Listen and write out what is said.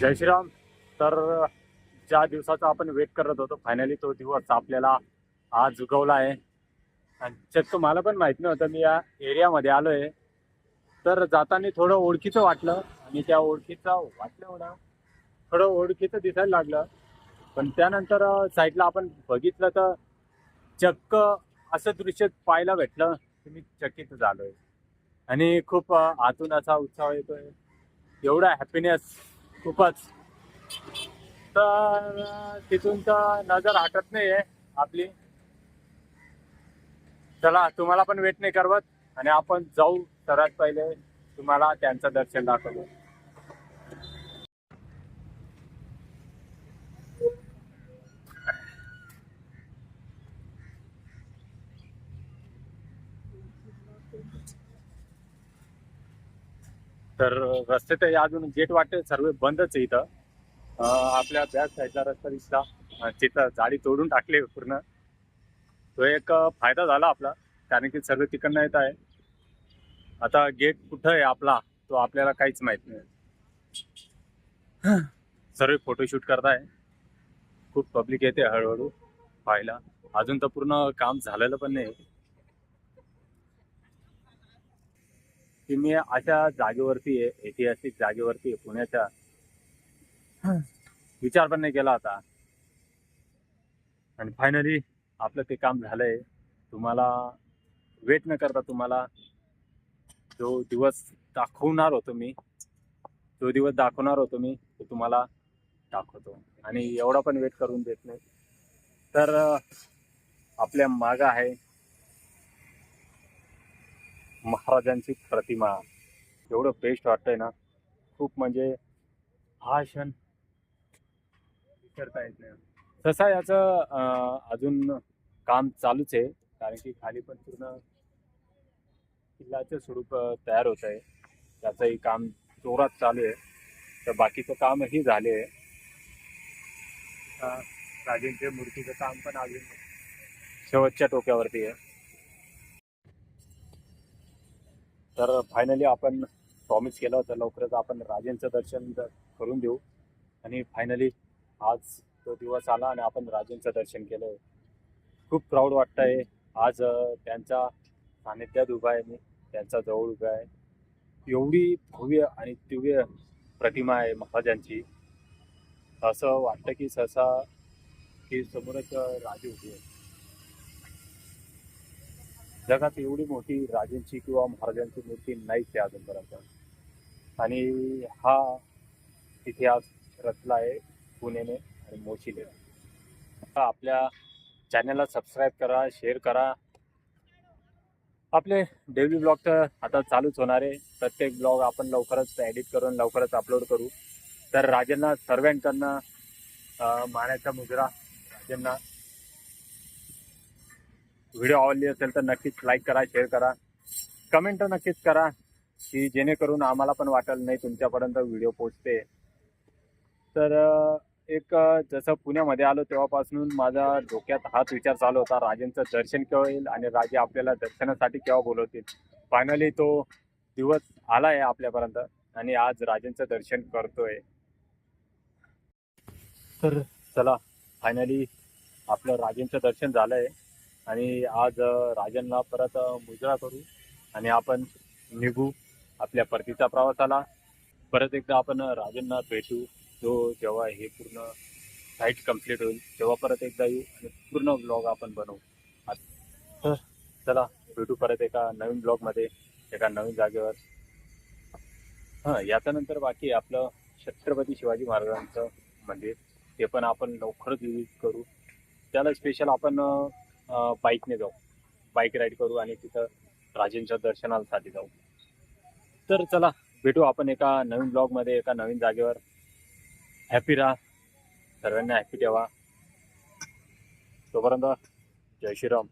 जय श्रीराम तर ज्या दिवसाचा आपण वेट करत होतो फायनली तो दिवस आपल्याला आज झुकवला आहे. आणि चक्क मला पण माहीत नव्हतं मी या एरियामध्ये आलो आहे तर जाताना थोडं ओळखीचं वाटलं आणि त्या ओळखीचं वाटलं म्हणा थोडं ओळखीचं दिसायला लागलं. पण त्यानंतर साईडला आपण बघितलं तर चक्क असं दृश्य पाहायला भेटलं की मी चकित झालोय. आणि खूप आतून असा उत्साह येतोय. एवढा हॅपीनेस खूपच. तर तिथून तर नजर हटत नाहीये आपली. चला तुम्हाला पण वेट नाही करवत आणि आपण जाऊ सर्वात पहिले. तुम्हाला त्यांचं दर्शन दाखवतो. तर रस्ते तर अजून गेट वाटते सर्व बंदच आहे इथं. आपल्या बॅक साईडला रस्ता दिसला. तिथं जाळी तोडून टाकली पूर्ण. तो एक फायदा झाला आपला कारण की सर्व तिकडनं येत आहे. आता गेट कुठं आहे आपला तो आपल्याला काहीच माहीत नाही. सर्व फोटोशूट करताय. खूप पब्लिक येते हळूहळू पाहायला. अजून तर पूर्ण काम झालेलं पण नाही. की मी अशा जागेवरती आहे ऐतिहासिक जागेवरती आहे पुण्याच्या विचार पण नाही केला होता. आणि फायनली आपलं ते काम झालंय. तुम्हाला वेट न करता तुम्हाला जो दिवस दाखवणार होतो मी जो दिवस दाखवणार होतो मी तो तुम्हाला दाखवतो. आणि एवढा पण वेट करून देत नाही. तर आपल्या माग आहे. महाराजांची प्रतिमा. एवढं बेस्ट वाटतंय ना. खूप म्हणजे हा क्षण विचारता येत नाही. तसा याचं अजून काम चालूच आहे. कारण की खाली पण पूर्ण किल्ल्याचं स्वरूप तयार होत आहे. त्याचंही काम जोरात चालू आहे. तर बाकीचं कामही झाले आहे. राजेंच्या मूर्तीचं काम पण अजून शेवटच्या टोक्यावरती आहे. तर फायनली आपण प्रॉमिस केलं होतं लवकरच आपण राजेंचं दर्शन करून देऊ. आणि फायनली आज तो दिवस आला आणि आपण राजेंचं दर्शन केलं खूप प्राऊड वाटतंय. आज त्यांच्या सानिध्यात उभा आहे मी. त्यांच्या जवळ उभा आहे. एवढी भव्य आणि दिव्य प्रतिमा आहे महाराजांची. असं वाटतं की सहसा की समोरच राजे उभी आहे जगात एवढी मोठी राजांची किंवा महाराजांची मूर्ती नाहीच आहे अजूनपर्यंत आणि हा इतिहास रचला आहे पुणेने आणि मोशीने. आता आपल्या चॅनलला सबस्क्राईब करा शेअर करा. आपले डेली ब्लॉग तर आता चालूच होणार आहे. प्रत्येक ब्लॉग आपण लवकरच एडिट करून लवकरच अपलोड करू. तर राजांना सर्वांकडनं अं, मानाचा मुजरा राजांना व्हिडिओ आवडली असेल तर नक्कीच लाईक करा शेअर करा. कमेंट नक्कीच करा की जेणेकरून आम्हाला पण वाटेल नाही तुमच्यापर्यंत व्हिडिओ पोचते तर एक जसं पुण्यामध्ये आलो तेव्हापासून माझा डोक्यात हाच विचार चालू होता राजेंचं दर्शन केव्हा येईल आणि राजे आपल्याला दर्शनासाठी केव्हा बोलवतील? फायनली तो दिवस आला आहे आपल्यापर्यंत आणि आज राजेंचं दर्शन करतोय. तर चला फायनली आपलं राजेंचं दर्शन झालंय. आणि आज राजांना परत मुजरा करू आणि आपण निघू आपल्या परतीच्या प्रवासाला. परत एकदा आपण राजांना भेटू. जो जेव्हा हे पूर्ण साईट कंप्लीट होईल तेव्हा परत एकदा येऊ आणि पूर्ण ब्लॉग आपण बनवू. तर? चला भेटू परत एका नवीन ब्लॉगमध्ये एका नवीन जागेवर. हां याच्यानंतर बाकी आपलं छत्रपती शिवाजी महाराजांचं मंदिर ते पण आपण लवकरच विजिट करू. त्याला स्पेशल आपण बाईकने जाऊ. बाईक राईड करू आणि तिथं राजेंच्या दर्शनासाठी जाऊ. तर चला भेटू आपण एका नवीन ब्लॉगमध्ये एका नवीन जागेवर. हॅपी राहा. सर्वांना हॅपी ठेवा. तोपर्यंत जय श्रीराम.